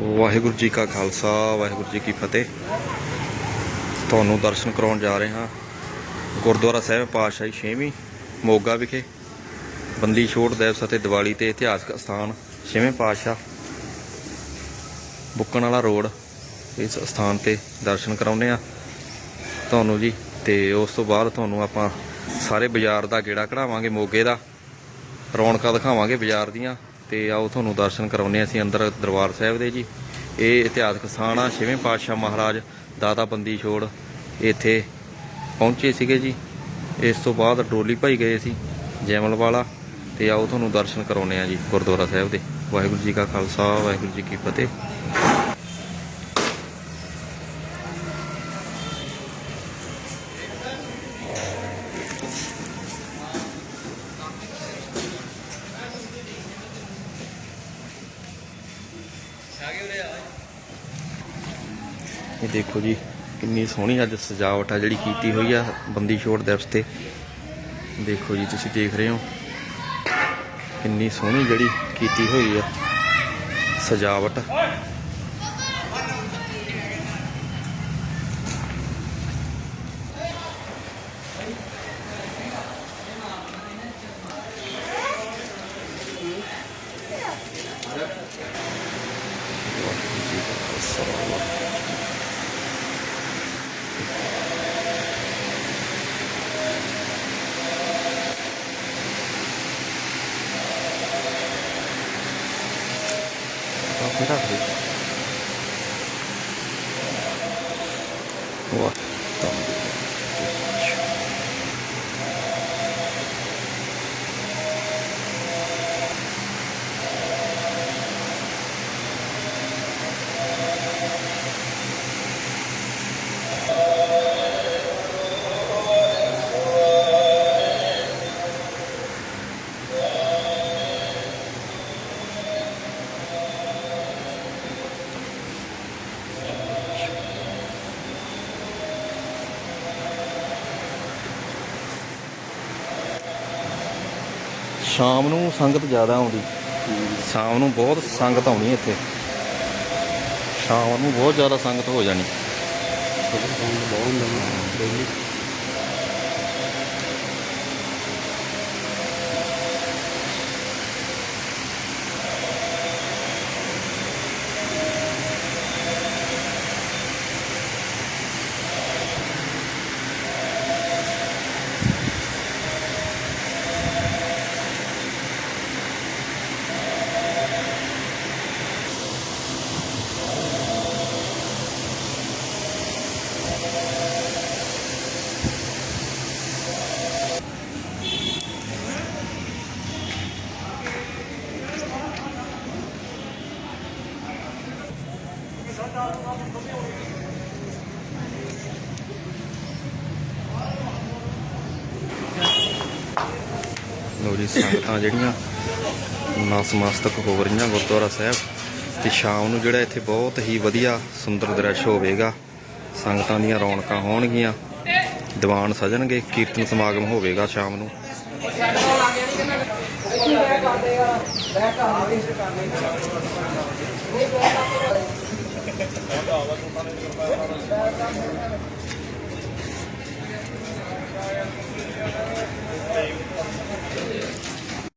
ਵਾਹਿਗੁਰੂ ਜੀ ਕਾ ਖਾਲਸਾ, ਵਾਹਿਗੁਰੂ ਜੀ ਕੀ ਫਤਿਹ। ਤੁਹਾਨੂੰ ਦਰਸ਼ਨ ਕਰਾਉਣ ਜਾ ਰਹੇ ਹਾਂ। ਗੁਰਦੁਆਰਾ ਸਾਹਿਬ ਪਾਤਸ਼ਾਹੀ 6ਵੀਂ ਮੋਗਾ ਵਿਖੇ। ਬੰਦੀ ਛੋੜ ਦਿਵਸ ਅਤੇ ਦੀਵਾਲੀ ਤੇ ਇਤਿਹਾਸਕ ਸਥਾਨ 6ਵੇਂ ਪਾਤਸ਼ਾਹ ਬੁੱਕਣ ਵਾਲਾ ਰੋਡ। ਇਸ ਸਥਾਨ ਤੇ ਦਰਸ਼ਨ ਕਰਾਉਨੇ ਆ ਤੁਹਾਨੂੰ ਜੀ, ਤੇ ਉਸ ਤੋਂ ਬਾਅਦ ਤੁਹਾਨੂੰ ਆਪਾਂ ਸਾਰੇ ਬਾਜ਼ਾਰ ਦਾ ਗੇੜਾ ਕਢਾਵਾਂਗੇ, ਮੋਗੇ ਦਾ। ਰੌਣਕਾਂ ਦਿਖਾਵਾਂਗੇ ਬਾਜ਼ਾਰ ਦੀਆਂ। ਤੇ ਆਓ ਤੁਹਾਨੂੰ ਦਰਸ਼ਨ ਕਰਾਉਨੇ ਅਸੀਂ ਅੰਦਰ ਦਰਬਾਰ ਸਾਹਿਬ ਦੇ ਜੀ। ਇਹ ਇਤਿਹਾਸਕ ਸਥਾਨ ਆ, ਛੇਵੇਂ ਪਾਤਸ਼ਾਹ ਮਹਾਰਾਜ ਦਾਦਾ ਬੰਦੀ ਛੋੜ ਇੱਥੇ ਪਹੁੰਚੇ ਸੀਗੇ ਜੀ। ਇਸ ਤੋਂ ਬਾਅਦ ਡੋਲੀ ਭਾਈ ਗਏ ਸੀ ਜੈਮਲ ਵਾਲਾ ਤੇ ਆਓ ਤੁਹਾਨੂੰ ਦਰਸ਼ਨ ਕਰਾਉਨੇ ਆ ਜੀ ਗੁਰਦੁਆਰਾ ਸਾਹਿਬ ਦੇ। ਵਾਹਿਗੁਰੂ ਜੀ ਕਾ ਖਾਲਸਾ, ਵਾਹਿਗੁਰੂ ਜੀ ਕੀ ਫਤਿਹ। ਇਹ ਦੇਖੋ ਜੀ, ਕਿੰਨੀ ਸੋਹਣੀ ਅੱਜ ਸਜਾਵਟ ਆ ਜਿਹੜੀ ਕੀਤੀ ਹੋਈ ਆ ਬੰਦੀ ਛੋੜ ਦਿਵਸ ਤੇ। ਦੇਖੋ ਜੀ, ਤੁਸੀਂ ਦੇਖ ਰਹੇ ਹੋ, ਕਿੰਨੀ ਸੋਹਣੀ ਜਿਹੜੀ ਕੀਤੀ ਹੋਈ ਆ ਸਜਾਵਟ। ਵਾਹਿਗੁਰੂ ਜੀ ਕਾ ਖਾਲਸਾ ਕਾਫੀ ਰੱਖ ਸ਼ਾਮ ਨੂੰ ਸੰਗਤ ਜ਼ਿਆਦਾ ਆਉਂਦੀ। ਸ਼ਾਮ ਨੂੰ ਬਹੁਤ ਸੰਗਤ ਆਉਣੀ ਇੱਥੇ। ਸ਼ਾਮ ਨੂੰ ਬਹੁਤ ਜ਼ਿਆਦਾ ਸੰਗਤ ਹੋ ਜਾਣੀ। ਲੋ ਜੀ, ਸੰਗਤਾਂ ਜਿਹੜੀਆਂ ਨਸਮਸਤਕ ਹੋ ਰਹੀਆਂ ਗੁਰਦੁਆਰਾ ਸਾਹਿਬ। ਤੇ ਸ਼ਾਮ ਨੂੰ ਜਿਹੜਾ ਇੱਥੇ ਬਹੁਤ ਹੀ ਵਧੀਆ ਸੁੰਦਰ ਦ੍ਰਿਸ਼ ਹੋਵੇਗਾ। ਸੰਗਤਾਂ ਦੀਆਂ ਰੌਣਕਾਂ ਹੋਣਗੀਆਂ। ਦੀਵਾਨ ਸਜਣਗੇ, ਕੀਰਤਨ ਸਮਾਗਮ ਹੋਵੇਗਾ ਸ਼ਾਮ ਨੂੰ। 领导，我从三零六出。